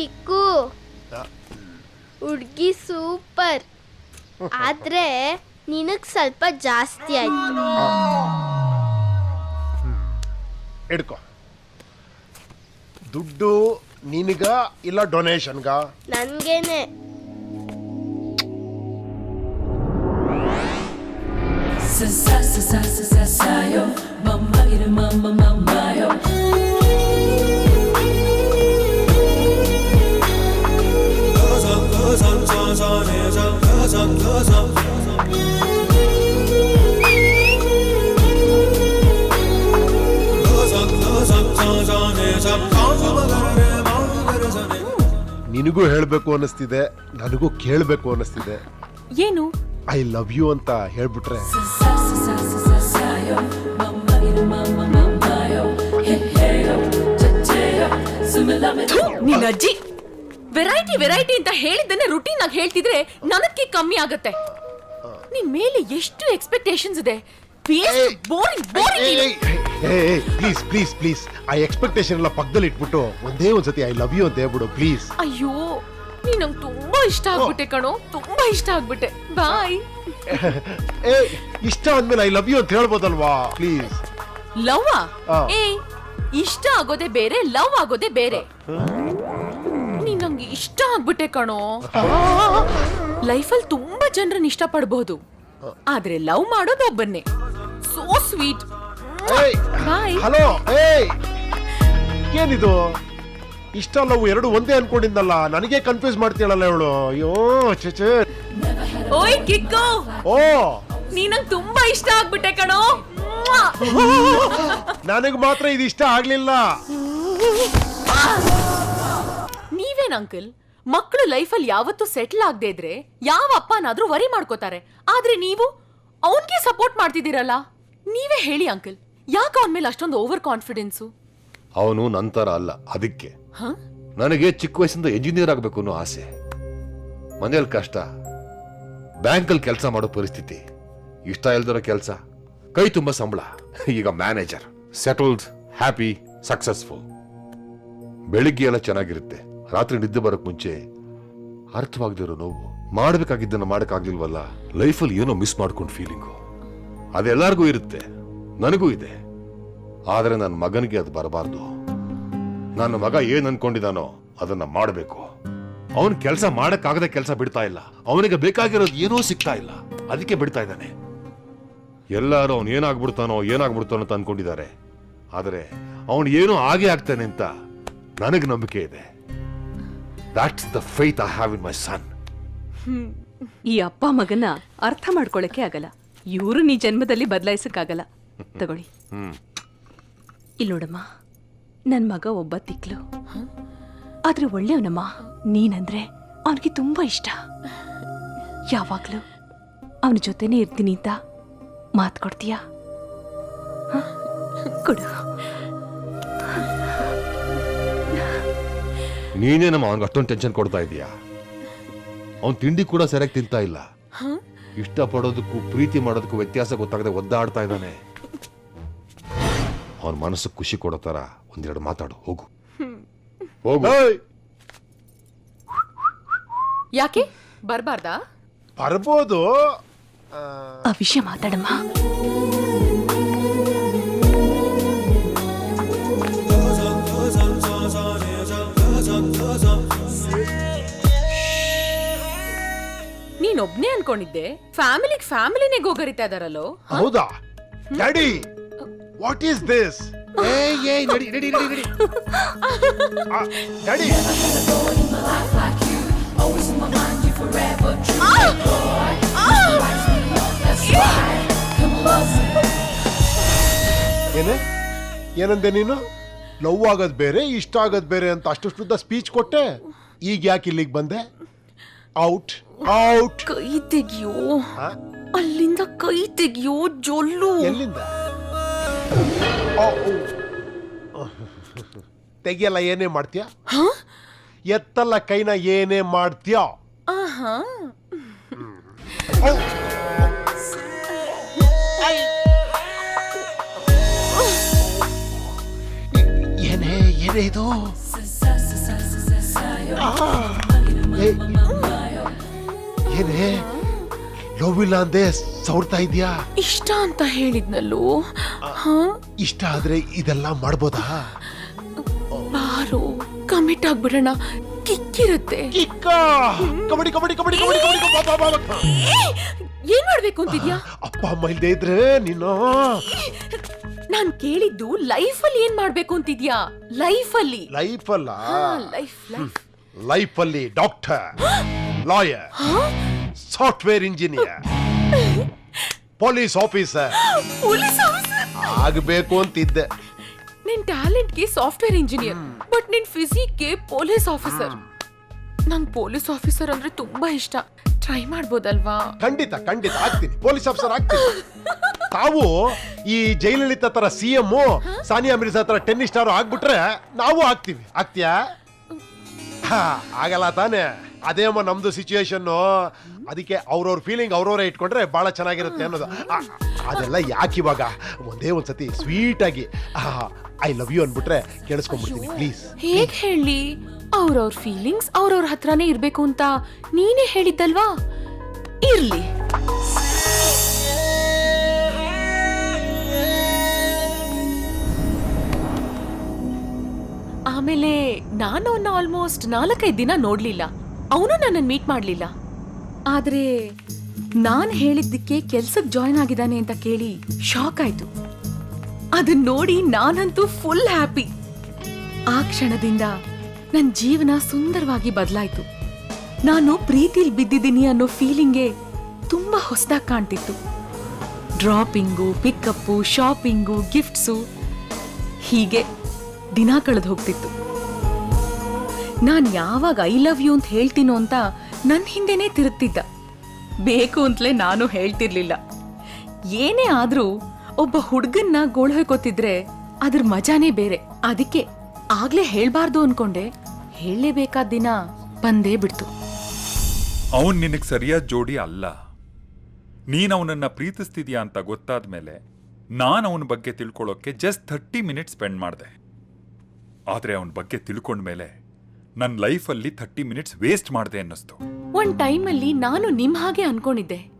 Kick. ಹುಡ್ಗಿ super. ಆದ್ರೆ ನಿನಗ್ ಸ್ವಲ್ಪ ಜಾಸ್ತಿ ಆಯ್ತು. ದುಡ್ಡು ನಿನಗ ಇಲ್ಲ ಡೊನೇಷನ್ಗ? ನನ್ಗೇನೆ. Sayo, mama, mama, ಮಮ್ಮ yo. ನಿನಗೂ ಹೇಳಬೇಕು ಅನ್ನಿಸ್ತಿದೆ ನನಗೂ ಕೇಳಬೇಕು ಅನ್ನಿಸ್ತಿದೆ. ಏನು? ಐ ಲವ್ ಯು ಅಂತ ಹೇಳ್ಬಿಟ್ರೆ. ನಿನ್ನ ಅಜ್ಜಿ. ವೆರೈಟಿ ವೆರೈಟಿ ಅಂತ ಹೇಳಿದ್ದನ್ನ ರುಟೀನ್ ಆಗಿ ಹೇಳ್ತಿದ್ರೆ ನನಗೆ ಕಮ್ಮಿ ಆಗತ್ತೆ. ನಿನ್ ಮೇಲೆ ಎಷ್ಟು ಎಕ್ಸ್ಪೆಕ್ಟೇಷನ್ಸ್ ಇದೆ? Boring boring please please please ಆ ಎಕ್ಸ್ಪೆಕ್ಟೇಷನ್ ಎಲ್ಲ ಪಕ್ಕದಲ್ಲಿ ಇಟ್ಬಿಟ್ಟು ಒಂದೇ ಒಂದ್ಸತಿ ಐ ಲವ್ ಯು ಅಂತ ಹೇಳ್ಬಿಡು ಪ್ಲೀಸ್ ಅಯ್ಯೋ ನೀ ನಂಗೆ ತುಂಬಾ ಇಷ್ಟ ಆಗ್ಬಿಟ್ಟೆ ಕಣೋ. ತುಂಬಾ ಇಷ್ಟ ಆಗ್ಬಿಟ್ಟೆ. ಬಾಯ್. ಏ ಇಷ್ಟ ಆದ್ಮೇಲೆ ಐ ಲವ್ ಯು ಅಂತ ಹೇಳ್ಬೋದಲ್ವಾ? ಪ್ಲೀಸ್ ಲವ್ ಆ. ಏ ಇಷ್ಟ ಆಗೋದೇ ಬೇರೆ ಲವ್ ಆಗೋದೇ ಬೇರೆ. ನೀ ನಂಗೆ ಇಷ್ಟ ಆಗ್ಬಿಟ್ಟೆ ಕಣೋ. ಲೈಫಲ್ಲಿ ತುಂಬಾ ಜನರನ್ನ ಇಷ್ಟಪಡ್ಬಹುದು ಆದ್ರೆ ಲವ್ ಮಾಡೋದು ಒಬ್ಬನ್ನೇ. ಸೋ ಸ್ವೀಟ್ ಏಯ್. ಬಾಯ್. ಹಲೋ ಏಯ್. ಏನಿದು? ಇಷ್ಟಲ್ಲ ಅವು ಎರಡು ಒಂದೇ ಅನ್ಕೊಂಡಿದ್ದಲ್ಲ ನನಗೆ ಕನ್ಫ್ಯೂಸ್ ಮಾಡ್ತೀಳಲ್ಲ ಇವಳು. ಅಯ್ಯೋ ಚೇಚೆ ಓಯ್ ಕಿಕ್ಕು. ಓ. ನೀ ನಂಗೆ ತುಂಬಾ ಇಷ್ಟ ಆಗ್ಬಿಟ್ಟೆ ಕಣೋ. ನನಗೆ ಮಾತ್ರ ಇದು ಇಷ್ಟ ಆಗ್ಲಿಲ್ಲ. ನೀವೇನ್ ಅಂಕಲ್? ಮಕ್ಕಳು ಲೈಫಲ್ಲಿ ಯಾವತ್ತೂ ಸೆಟ್ಲ್ ಆಗದೆ ಇದ್ರೆ ಯಾವ ಅಪ್ಪನಾದ್ರೂ ವರಿ ಮಾಡ್ಕೋತಾರೆ. ಆದ್ರೆ ನೀವು ಅವನ್ಗೆ ಸಪೋರ್ಟ್ ಮಾಡ್ತಿದ್ದೀರಲ್ಲ? ನೀವೇ ಹೇಳಿ ಅಂಕಲ್. ಯಾಕೆ ಅವನ ಮೇಲೆ ಅಷ್ಟೊಂದು ಓವರ್ ಕಾನ್ಫಿಡೆನ್ಸು ಅವನು ನಂತರ ಅಲ್ಲ ಅದಕ್ಕೆ. ಹ? ನನಗೆ ಚಿಕ್ಕ ವಯಸ್ಸಿಂದ ಎಂಜಿನಿಯರ್ ಆಗಬೇಕು ಅನ್ನೋ ಆಸೆ. ಮನೆಯಲ್ಲಿ ಕಷ್ಟ. ಬ್ಯಾಂಕಲ್ಲಿ ಕೆಲಸ ಮಾಡೋ ಪರಿಸ್ಥಿತಿ. ಇಷ್ಟ ಇಲ್ದಿರೋ ಕೆಲಸ. ಕೈ ತುಂಬ ಸಂಬಳ. ಈಗ ಮ್ಯಾನೇಜರ್ ಸೆಟಲ್ಡ್ ಹ್ಯಾಪಿ ಸಕ್ಸಸ್ಫುಲ್ ಬೆಳಿಗ್ಗೆ ಎಲ್ಲ ಚೆನ್ನಾಗಿರುತ್ತೆ. ರಾತ್ರಿ ನಿದ್ದೆ ಬರೋಕ್ ಮುಂಚೆ ಅರ್ಥವಾಗದಿರೋ ನೋವು. ಮಾಡಬೇಕಾಗಿದ್ದನ್ನು ಮಾಡಕ್ಕಾಗ್ಲಿಲ್ವಲ್ಲ? ಲೈಫಲ್ಲಿ ಏನೋ ಮಿಸ್ ಮಾಡ್ಕೊಂಡು ಫೀಲಿಂಗು ಅದೆಲ್ಲರಿಗೂ ಇರುತ್ತೆ. ನನಗೂ ಇದೆ. ಆದರೆ ನನ್ನ ಮಗನಿಗೆ ಅದು ಬರಬಾರ್ದು. ನನ್ನ ಮಗ ಏನ್ ಅನ್ಕೊಂಡಿದಾನೋ ಅದನ್ನ ಮಾಡಬೇಕು. ಅವನ್ ಕೆಲಸ ಮಾಡಕ್ಕಾಗದ ಕೆಲಸ ಬಿಡ್ತಾ ಇಲ್ಲ. ಅವನಿಗೆ ಬೇಕಾಗಿರೋದು ಏನೂ ಸಿಗ್ತಾ ಇಲ್ಲ. ಅದಕ್ಕೆ ಬಿಡ್ತಾ ಇದ್ದಾನೆ. ಎಲ್ಲರೂ ಅವನು ಏನಾಗ್ಬಿಡ್ತಾನೋ ಏನಾಗ್ಬಿಡ್ತಾನೋ ಅಂತ ಅನ್ಕೊಂಡಿದ್ದಾರೆ. ಆದರೆ ಅವನು ಏನೋ ಆಗೇ ಆಗ್ತಾನೆ ಅಂತ ನನಗೆ ನಂಬಿಕೆ ಇದೆ. That's the faith I have in my son ಈ ಅಪ್ಪ ಮಗನ ಅರ್ಥ ಮಾಡ್ಕೊಳಕ್ಕೆ ಆಗಲ್ಲ. ಇವರು ನೀ ಜನ್ಮದಲ್ಲಿ ಬದಲಾಯಿಸಕ್ಕಾಗಲ್ಲ. ತಗೊಳ್ಳಿ. ಇಲ್ಲಿ ನೋಡಮ್ಮ, ನನ್ ಮಗ ಒಬ್ಬ ತಿಕ್ಲು. ಆದ್ರೆ ಒಳ್ಳೆಯವನಮ್ಮ, ನೀನಂದ್ರೆ ಅವನಿಗೆ ತುಂಬಾ ಇಷ್ಟ. ಯಾವಾಗಲೂ ಅವನ ಜೊತೆನೇ ಇರ್ತೀನಿ ಅಂತ ಮಾತು ಕೊಡ್ತೀಯಾ? ಕೊಡು. ನೀನೇ ನಮ್ಮ ಅವನಿಗೆ ಅಷ್ಟೊಂದು ಟೆನ್ಷನ್ ಕೊಡ್ತಾ ಇದೀಯಾ? ಅವನ್ ತಿಂಡಿ ಕೂಡ ಸರಿಯಾಗಿ ತಿಂತಾ ಇಲ್ಲ. ಇಷ್ಟ ಪಡೋದಕ್ಕೂ ಪ್ರೀತಿ ಮಾಡೋದಕ್ಕೂ ವ್ಯತ್ಯಾಸ ಗೊತ್ತಾಗದೆ ಒದ್ದಾಡ್ತಾ ಇದ್ದಾನೆ. ಅವನ ಮನಸ್ಸು ಖುಷಿ ಕೊಡೋ ತರ ಒಂದೆರಡು ಮಾತಾಡು ಹೋಗು. ಹೋಗು. ಯಾಕೆ? ಬರ್ಬಾರ್ದಾ? ಬರ್ಬೋದು. ಆ, ಆ ವಿಷಯ ಮಾತಾಡಮ್ಮ. ನೀನೊಬ್ನೇ ಅನ್ಕೊಂಡಿದ್ದೆ. ಫ್ಯಾಮಿಲಿಗ್ ಫ್ಯಾಮಿಲಿನೇ ಗೋಗರಿತಾ ಇದಾರಲ್ಲೋ? ಹೌದಾ? Daddy! What is this daddy ಏನೇ? ಏನಂದೆ ನೀನು? ಲವ್ ಆಗೋದ್ ಬೇರೆ ಇಷ್ಟ ಆಗೋದ್ ಬೇರೆ ಅಂತ ಅಷ್ಟುದ್ದ ಸ್ಪೀಚ್ ಕೊಟ್ಟೆ? ಈಗ ಯಾಕೆ ಇಲ್ಲಿಗೆ ಬಂದೆ? ಔಟ್ ಔಟ್ ಕೈ ತೆಗಿಯೋ. ಅಲ್ಲಿಂದ ಕೈ ತೆಗಿಯೋ ಜೊಲ್ಲು. ಎಲ್ಲಿಂದ. ತೆಗಿಯಲ್ಲ ಏನೇ ಮಾಡ್ತೀಯ? ಎತ್ತಲ್ಲ ಕೈನ ಏನೇ ಮಾಡ್ತೀಯ? ಏನೇ ಏನೇ ಇದು? ಏನೇ? ಲವ್ ಇಲ್ಲ ಅಂದೆ ಸವರ್ತಾ ಇದೆಯಾ ಇಷ್ಟ ಅಂತ ಹೇಳಿದ್ನಲ್ಲೋ. ಇಷ್ಟ ಆದ್ರೆ ಇದೆಲ್ಲ ಮಾಡ್ಬೋದಾ? ಬಾರೋ ಕಮಿಟ್ ಆಗ್ಬಿಡೋಣ. ಕಿಕ್ಕಿರುತ್ತೆ. ಕಿಕ್ಕ! ಕಬಡ್ಡಿ ಕಬಡ್ಡಿ ಕಬಡ್ಡಿ ಕಬಡ್ಡಿ ಕಬಡ್ಡಿ ಬಾ, ಬಾ, ಬಾ, ಬಾ. ಏನ್ ಮಾಡ್ಬೇಕು ಅಂತಿದ್ಯಾ? ಅಪ್ಪ ಅಮ್ಮ ಇಲ್ದೇ ಇದ್ರೆ ನೀನು? ನಾನ್ ಕೇಳಿದ್ದು ಲೈಫ್ ಅಲ್ಲಿ ಏನ್ ಮಾಡ್ಬೇಕು ಅಂತಿದ್ಯಾ? ಲೈಫ್ ಅಲ್ಲಿ ಲೈಫ್ ಅಲ್ಲ ಲೈಫ್ ಲೈಫ್. ಲೈಫ್ ಅಲ್ಲಿ doctor lawyer software engineer. Police officer police officer ಆಗಬೇಕು ಅಂತಿದ್ದೆ. ನಿನ್ ಟ್ಯಾಲೆಂಟ್ಗೆ ಸಾಫ್ಟ್ವೇರ್ ಇಂಜಿನಿಯರ್ ಬಟ್ ನಿನ್ ಫಿಸಿಕ್ಗೆ ಪೊಲೀಸ್ ಆಫೀಸರ್ ನಂಗ್ ಪೊಲೀಸ್ ಆಫೀಸರ್ ಅಂದ್ರೆ ತುಂಬಾ ಇಷ್ಟ. ಟ್ರೈ ಮಾಡ್ಬೋದಲ್ವಾ? ಖಂಡಿತ ಖಂಡಿತ. ಆಗ್ತೀನಿ. ಪೊಲೀಸ್ ಆಫೀಸರ್ ಆಗ್ತೀನಿ. ತಾವು ಈ ಜೈಲಲಿತ ತರ ಸಿ ಎಂ ಸಾನಿಯಾ ಮಿರ್ಜಾ ತರ ಟೆನ್ನಿಸ್ ಸ್ಟಾರ್ ಆಗ್ಬಿಟ್ರೆ ನಾವು ಆಗ್ತೀವಿ. ಆಗ್ತೀಯಾ? ಹಾ, ಆಗಲ್ಲ ತಾನೇ. ಅದೇ ಅಮ್ಮ ನಮ್ದು ಸಿಚುಯೇಷನ್ನು ಅದಕ್ಕೆ ಅವ್ರವ್ರ ಫೀಲಿಂಗ್ ಅವ್ರವ್ರೇ ಇಟ್ಕೊಂಡ್ರೆ ಭಾಳ ಚೆನ್ನಾಗಿರುತ್ತೆ ಅನ್ನೋದು. ಆ, ಅದೆಲ್ಲ ಯಾಕೆ ಇವಾಗ? ಒಂದೇ ಒಂದ್ಸತಿ ಸ್ವೀಟಾಗಿ ಐ ಲವ್ ಯು ಅನ್ಬಿಟ್ರೆ ಕೇಳಿಸ್ಕೊಂಡ್ಬಿಡ್ತೀನಿ ಪ್ಲೀಸ್ ಹೇಗೆ ಹೇಳಿ? ಅವ್ರವ್ರ ಫೀಲಿಂಗ್ಸ್ ಅವ್ರವ್ರ ಹತ್ರನೇ ಇರಬೇಕು ಅಂತ ನೀನೇ ಹೇಳಿದ್ದಲ್ವಾ? ಇರ್ಲಿ. ಆಮೇಲೆ ನಾನು ಅವನ್ನ ಆಲ್ಮೋಸ್ಟ್ ನಾಲ್ಕೈದು ದಿನ ನೋಡ್ಲಿಲ್ಲ. ಅವನು ನನ್ನನ್ನು ಮೀಟ್ ಮಾಡಲಿಲ್ಲ. ಆದರೆ ನಾನು ಹೇಳಿದ್ದಕ್ಕೆ ಕೆಲ್ಸಕ್ಕೆ ಜಾಯ್ನ್ ಆಗಿದ್ದಾನೆ ಅಂತ ಕೇಳಿ ಶಾಕ್ ಆಯ್ತು. ಅದನ್ನ ನೋಡಿ ನಾನಂತೂ ಫುಲ್ ಹ್ಯಾಪಿ ಆ ಕ್ಷಣದಿಂದ ನನ್ನ ಜೀವನ ಸುಂದರವಾಗಿ ಬದಲಾಯಿತು. ನಾನು ಪ್ರೀತಿಲಿ ಬಿದ್ದಿದ್ದೀನಿ ಅನ್ನೋ ಫೀಲಿಂಗೆ ತುಂಬ ಹೊಸದಾಗಿ ಕಾಣ್ತಿತ್ತು. ಡ್ರಾಪಿಂಗು ಪಿಕಪ್ಪು ಶಾಪಿಂಗು ಗಿಫ್ಟ್ಸು ಹೀಗೆ ದಿನ ಕಳೆದು ಹೋಗ್ತಿತ್ತು. ನಾನ್ ಯಾವಾಗ ಐ ಲವ್ ಯು ಅಂತ ಹೇಳ್ತೀನೋ ಅಂತ ನನ್ನ ಹಿಂದೆನೇ ತಿರುತ್ತಿದ್ದ ಬೇಕು ಅಂತಲೇ ನಾನು ಹೇಳ್ತಿರ್ಲಿಲ್ಲ. ಏನೇ ಆದ್ರೂ ಒಬ್ಬ ಹುಡ್ಗನ್ನ ಗೋಳ್ ಹೊಯ್ಕೋತಿದ್ರೆ ಅದ್ರ ಮಜಾನೇ ಬೇರೆ. ಅದಕ್ಕೆ ಆಗ್ಲೇ ಹೇಳ್ಬಾರ್ದು ಅನ್ಕೊಂಡೆ. ಹೇಳಲೇಬೇಕಾದ ದಿನ ಬಂದೇ ಬಿಡ್ತು. ಅವನ್ ನಿನಗೆ ಸರಿಯಾದ ಜೋಡಿ ಅಲ್ಲ. ನೀನ್ ಅವನನ್ನ ಪ್ರೀತಿಸ್ತಿದ್ಯಾ ಅಂತ ಗೊತ್ತಾದ ಮೇಲೆ ನಾನು ಅವನ ಬಗ್ಗೆ ತಿಳ್ಕೊಳ್ಳೋಕೆ ಜಸ್ಟ್ ಥರ್ಟಿ ಮಿನಿಟ್ಸ್ ಸ್ಪೆಂಡ್ ಮಾಡಿದೆ. ಆದ್ರೆ ಅವನ ಬಗ್ಗೆ ತಿಳ್ಕೊಂಡ್ಮೇಲೆ ನನ್ನ ಲೈಫಲ್ಲಿ ಥರ್ಟಿ ಮಿನಿಟ್ಸ್ ವೇಸ್ಟ್ ಮಾಡಿದೆ ಅನ್ನಿಸ್ತು. ಒಂದ್ ಟೈಮಲ್ಲಿ ನಾನು ನಿಮ್ ಹಾಗೆ ಅನ್ಕೊಂಡಿದ್ದೆ.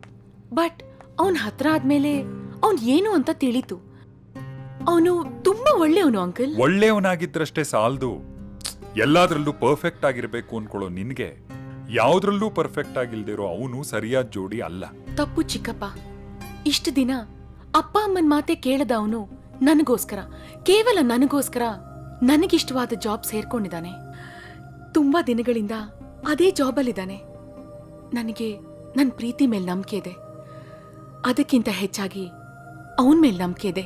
ಬಟ್ ಅವನ್ ಹತ್ರ ಆದ್ಮೇಲೆ ಅವನ್ ಏನು ಅಂತ ತಿಳಿತು. ಅವನು ತುಂಬಾ ಒಳ್ಳೆಯವನು ಅಂಕಲ್. ಒಳ್ಳೆಯವನಾಗಿದ್ರಷ್ಟೇ ಸಾಲದು. ಎಲ್ಲಾದ್ರಲ್ಲೂ ಪರ್ಫೆಕ್ಟ್ ಆಗಿರ್ಬೇಕು ಅನ್ಕೊಳ್ಳೋ ನಿನ್ಗೆ. ಯಾವ್ದ್ರಲ್ಲೂ ಪರ್ಫೆಕ್ಟ್ ಆಗಿಲ್ದಿರೋ ಅವನು ಸರಿಯಾದ ಜೋಡಿ ಅಲ್ಲ. ತಪ್ಪು ಚಿಕ್ಕಪ್ಪ. ಇಷ್ಟು ದಿನ ಅಪ್ಪ ಅಮ್ಮನ್ ಮಾತೆ ಕೇಳದ ಅವನು ನನಗೋಸ್ಕರ. ಕೇವಲ ನನಗೋಸ್ಕರ ನನಗಿಷ್ಟವಾದ ಜಾಬ್ ಸೇರ್ಕೊಂಡಿದ್ದಾನೆ. ತುಂಬಾ ದಿನಗಳಿಂದ ಅದೇ ಜಾಬಲ್ಲಿದ್ದಾನೆ. ನನಗೆ ನನ್ನ ಪ್ರೀತಿ ಮೇಲೆ ನಂಬಿಕೆ ಇದೆ. ಅದಕ್ಕಿಂತ ಹೆಚ್ಚಾಗಿ ಅವನ ಮೇಲೆ ನಂಬಿಕೆ ಇದೆ.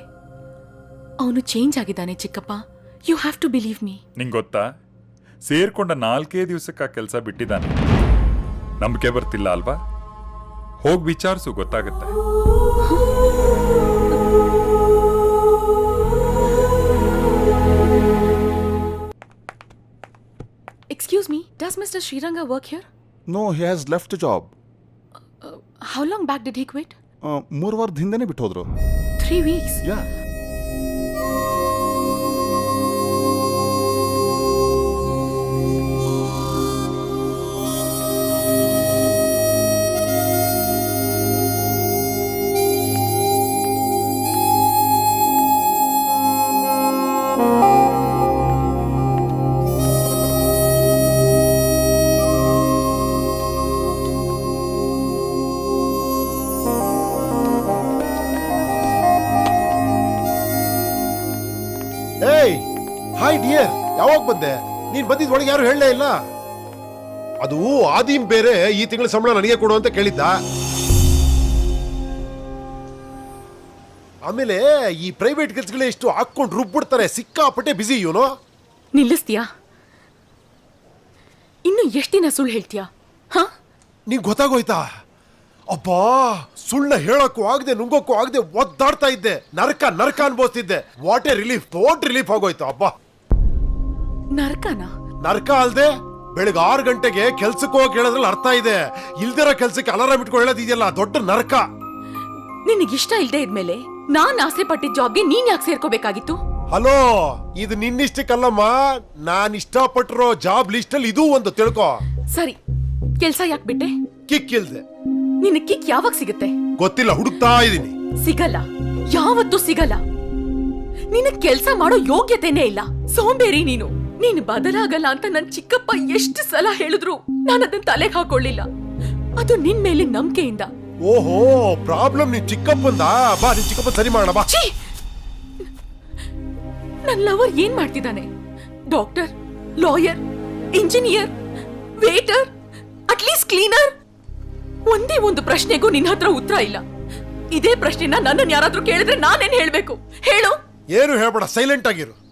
ಅವನು ಚೇಂಜ್ ಆಗಿದ್ದಾನೆ ಚಿಕ್ಕಪ್ಪ. You have to believe me ನಿಂಗೆ ಗೊತ್ತಾ? ಸೇರ್ಕೊಂಡ ನಾಲ್ಕೇ ದಿವಸಕ್ಕೆ ಆ ಕೆಲಸ ಬಿಟ್ಟಿದ್ದಾನೆ. ನಂಬಿಕೆ ಬರ್ತಿಲ್ಲ ಅಲ್ವಾ? ಹೋಗಿ ವಿಚಾರಿಸು, ಗೊತ್ತಾಗುತ್ತೆ. Excuse me does mister Shriranga work here no he has left job how long back did he quit ಮೂರು ವಾರದ ಹಿಂದೆನೇ ಬಿಟ್ಟು ಹೋದ್ರು ತ್ರೀ ವೀಕ್ಸ್ ಯಾ ಏಯ್ ಬಂದೆ ನೀನ್ ಬಂದಿದ್ ಒಳಗೆ ಯಾರು ಹೇಳಲೇ ಇಲ್ಲ. ಅದು ಆದಿಮ್ ಬೇರೆ ಈ ತಿಂಗಳ ಸಂಬಳ ನನಗೆ ಕೊಡು ಅಂತ ಕೇಳಿದ್ದ. ಆಮೇಲೆ ಈ ಪ್ರೈವೇಟ್ ಕೆಲ್ಸಗಳೇ ಇಷ್ಟು ಹಾಕೊಂಡು ರುಬ್ಬಿಡ್ತಾರೆ. ಸಿಕ್ಕಾಪಟ್ಟೆ ಬಿಸಿ ಇವನು. ನಿಲ್ಲಿಸ್ತೀಯಾ? ಇನ್ನು ಎಷ್ಟು ದಿನ ಸುಳ್ಳು ಹೇಳ್ತೀಯಾ? ಹಾ? ನಿಂಗೆ ಗೊತ್ತಾಗೋಯ್ತಾ? ಅಬ್ಬಾ ಸುಳ್ಳ ಹೇಳಕ್ಕೂ ಆಗದೆ ನುಂಗೋಕ್ಕೂ ಆಗದೆ ಒದ್ದಾಡ್ತಾ ಇದ್ದೆ. ನರಕ ನರಕ ಅನ್ಬೋಸ್ತಿದ್ದೆ what a relief total relief ಆಗೋಯ್ತು. ಅಬ್ಬಾ. ನರಕನ? ನರಕ ಅಲ್ದೆ ಬೆಳಗ್ಗೆ ಆರು ಗಂಟೆಗೆ ಕೆಲ್ಸಕ್ಕೆ ಹೋಗಿ ಹೇಳೋದ್ರಲ್ಲಿ ಅರ್ಥ ಇದೆ. ಇಲ್ದಿರೋ ಕೆಲ್ಸಕ್ಕೆ ಅಲಾರಾಮ್ ಇಟ್ಕೊಂಡು ಹೇಳೋದಿದೆಯಲ್ಲ ದೊಡ್ಡ ನರಕ. ನಿನಗಿಷ್ಟ ಇಲ್ದೇ ಇದ್ಮೇಲೆ ನಾನ್ ಆಸೆ ಪಟ್ಟಿದ್ದ ಜಾಬ್ಗೆ ನೀನ್ ಯಾಕೆ ಸೇರ್ಕೋಬೇಕಾಗಿತ್ತು? ಹಲೋ ಇದು ನಿನ್ನಿಷ್ಟಕ್ಕಲ್ಲಮ್ಮ ನಾನ್ ಇಷ್ಟಪಟ್ಟಿರೋ ಜಾಬ್ ಲಿಸ್ಟ್ ಅಲ್ಲಿ ಇದು ಒಂದು ತಿಳ್ಕೊ. ಸರಿ ಕೆಲ್ಸ ಯಾಕೆ ಬಿಟ್ಟೆ? ಕಿಕ್ ಇಲ್ದೆ. ನಿನ್ನ ಕಿಕ್ ಯಾವಾಗ ಸಿಗುತ್ತೆ? ಗೊತ್ತಿಲ್ಲ ಹುಡುಕ್ತಾ ಇದೀನಿ. ಸಿಗಲ್ಲ ಯಾವತ್ತೂ ಸಿಗಲ್ಲ. ನಿನ್ನ ಕೆಲ್ಸ ಮಾಡೋ ಯೋಗ್ಯತೆನೇ ಇಲ್ಲ ಸೋಂಬೇರಿ ನೀನು. ನೀನು ಬದಲಾಗಲ್ಲ ಅಂತ ನನ್ ಚಿಕ್ಕಪ್ಪ ಎಷ್ಟು ಸಲ ಹೇಳಿದ್ರು. ನಾನು ಅದನ್ನ ತಲೆಗೆ ಹಾಕೊಳ್ಳಿಲ್ಲ ಅದು ನಿನ್ ಮೇಲೆ ನಂಬಿಕೆಯಿಂದ. ಓಹೋ ಪ್ರಾಬ್ಲಮ್ ನಿನ್ ಚಿಕ್ಕಪ್ಪಂದ? ಬಾ ನಿನ್ ಚಿಕ್ಕಪ್ಪ ಸರಿ ಮಾಡೋಣ ಬಾ. ನನ್ನ ನನ್ ಲವರ್ ಏನ್ ಮಾಡ್ತಿದ್ದಾನೆ? Doctor lawyer engineer waiter at least cleaner? ಒಂದೇ ಒಂದು ಪ್ರಶ್ನೆಗೂ ನಿನ್ನ ಹತ್ರ ಉತ್ತರ ಇಲ್ಲ. ಇದೇ ಪ್ರಶ್ನೆನ ನನ್ನನ್ನು ಯಾರಾದ್ರೂ ಕೇಳಿದ್ರೆ ನಾನೇನ್ ಹೇಳ್ಬೇಕು? ಹೇಳು. ಏನು ಹೇಳ್ಬೇಡ ಸೈಲೆಂಟ್ ಆಗಿರು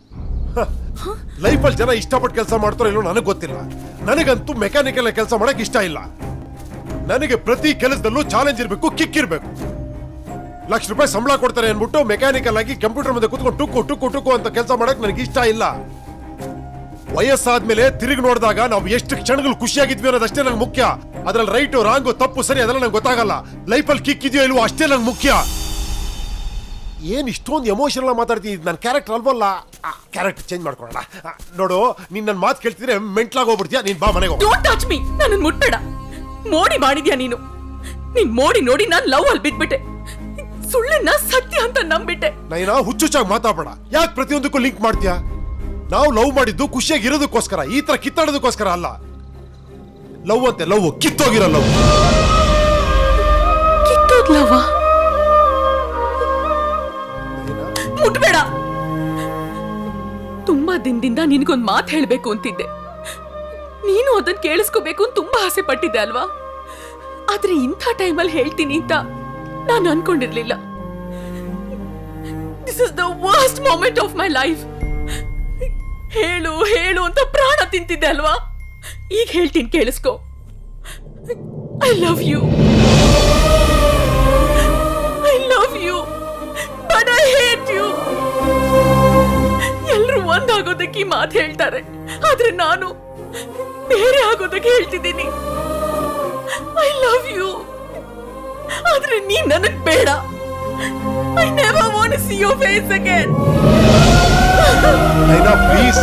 ಲೈಫಲ್ಲಿ ಜನ ಇಷ್ಟಪಟ್ಟು ಕೆಲಸ ಮಾಡ್ತಾರೋ ಇಲ್ಲೋ ನನಗೆ ಗೊತ್ತಿಲ್ಲ. ನನಗಂತೂ ಮೆಕ್ಯಾನಿಕಲ್ ಕೆಲಸ ಮಾಡಕ್ ಇಷ್ಟ ಇಲ್ಲ. ನನಗೆ ಪ್ರತಿ ಕೆಲಸದಲ್ಲೂ ಚಾಲೆಂಜ್ ಇರಬೇಕು ಕಿಕ್ ಇರಬೇಕು. ಲಕ್ಷ ರೂಪಾಯಿ ಸಂಬಳ ಕೊಡ್ತಾರೆ ಅನ್ಬಿಟ್ಟು ಮೆಕ್ಯಾನಿಕಲ್ ಆಗಿ ಕಂಪ್ಯೂಟರ್ ಮುಂದೆ ಕೂತ್ಕೊಂಡು ಟುಕ್ಕು ಟುಕ್ಕು ಟುಕ್ಕು ಅಂತ ಕೆಲಸ ಮಾಡಕ್ ನನಗೆ ಇಷ್ಟ ಇಲ್ಲ. ವಯಸ್ಸಾದ್ಮೇಲೆ ತಿರುಗಿ ನೋಡಿದಾಗ ನಾವು ಎಷ್ಟು ಕ್ಷಣಗಳು ಖುಷಿಯಾಗಿದ್ವಿ ಅನ್ನೋದಷ್ಟೇ ನಂಗೆ ಮುಖ್ಯ. ಅದ್ರಲ್ಲಿ ರೈಟು, ರಾಂಗು, ತಪ್ಪು, ಸರಿ ಅದೆಲ್ಲ ನಂಗೆ ಗೊತ್ತಾಗಲ್ಲ. ಲೈಫಲ್ಲಿ ಕಿಕ್ ಇದೆಯೋ ಇಲ್ವೋ ಅಷ್ಟೇ ನಂಗೆ ಮುಖ್ಯ. ಏನು ಇಷ್ಟೊಂದು ಎಮೋಷನಲ್ ಮಾತಾಡ್ತೀನಿ ನನ್ನ ಕ್ಯಾರೆಕ್ಟರ್ ಅಲ್ವಲ್ಲ. ಕ್ಯಾರೆಕ್ಟರ್ ಚೇಂಜ್ ಮಾಡ್ಕೊಳ್ಳೋಣ. ನೋಡು ನೀನ್ ನನ್ನ ಮಾತು ಕೇಳ್ತಿದ್ರೆ ಮೆಂಟ್ಲಾಗಿ ಹೋಗ್ಬಿಡ್ತೀಯ? ನೀನ್ ಬಾ ಮನೆಗೆ ಹೋಗು. ಡೋಂಟ್ ಟಚ್ ಮೀ ನನ್ನ ಮುಟ್ಬೇಡ. ಮೋಡಿ ಮಾಡಿದ್ಯಾ ನೀನು? ನೀನ್ ಮೋಡಿ ನೋಡಿ ನಾನು ಲವ್ ಅಲ್ಲಿ ಬಿದ್ಬಿಟ್ಟೆ. ಸುಳ್ಳನ್ನ ಸತ್ಯ ಅಂತ ನಂಬಿಟ್ಟೆ. ನೈನಾ ಹುಚ್ಚುಚ್ಚಾಗಿ ಮಾತಾಡಬೇಡ. ಯಾಕೆ ಪ್ರತಿಯೊಂದಕ್ಕೂ ಲಿಂಕ್ ಮಾಡ್ತೀಯಾ? ನಾವು ಲವ್ ಮಾಡಿದ್ದು ಖುಷಿಯಾಗಿ ಇರೋದಕ್ಕೋಸ್ಕರ ಈ ತರ ಕಿತ್ತಾಡೋದಕ್ಕೋಸ್ಕರ ಅಲ್ಲ. ಲವ್ ಅಂತೆ ಲವ್ ಕಿತ್ತೋಗಿರೋ ಲವ್ ಕಿತ್ತೋದ್ಲವ ಮುಟ್ಬೇಡ. ತುಂಬಾ ದಿನದಿಂದ ನಿನಗೊಂದು ಮಾತು ಹೇಳಬೇಕು ಅಂತಿದ್ದೆ. ನೀನು ಅದನ್ನ ಕೇಳಿಸ್ಕೋಬೇಕು ಅಂತ ತುಂಬಾ ಆಸೆ ಪಟ್ಟಿದ್ದೆ ಅಲ್ವಾ? ಆದ್ರೆ ಇಂಥ ಟೈಮಲ್ಲಿ ಹೇಳ್ತೀನಿ ಅಂತ ನಾನು ಅನ್ಕೊಂಡಿರ್ಲಿಲ್ಲ. This is the worst moment of my life ಹೇಳು ಹೇಳು ಅಂತ ಪ್ರಾಣ ತಿಂತಿದ್ದೆ ಅಲ್ವಾ? ಈಗ ಹೇಳ್ತೀನಿ, ಕೇಳಿಸ್ಕೋ. ಐ ಲವ್ ಯು ಒಂದಾಗೋದಕ್ಕೆ ಈ ಮಾತು ಹೇಳ್ತಾರೆ. ಆದ್ರೆ ನಾನು ಬೇರೆ ಆಗೋದಕ್ಕೆ ಹೇಳ್ತಿದ್ದೀನಿ. ಐ ಲವ್ ಯು ಆದ್ರೆ ನೀ ನನಗ್ ಬೇಡ. I never want see your face again Naina please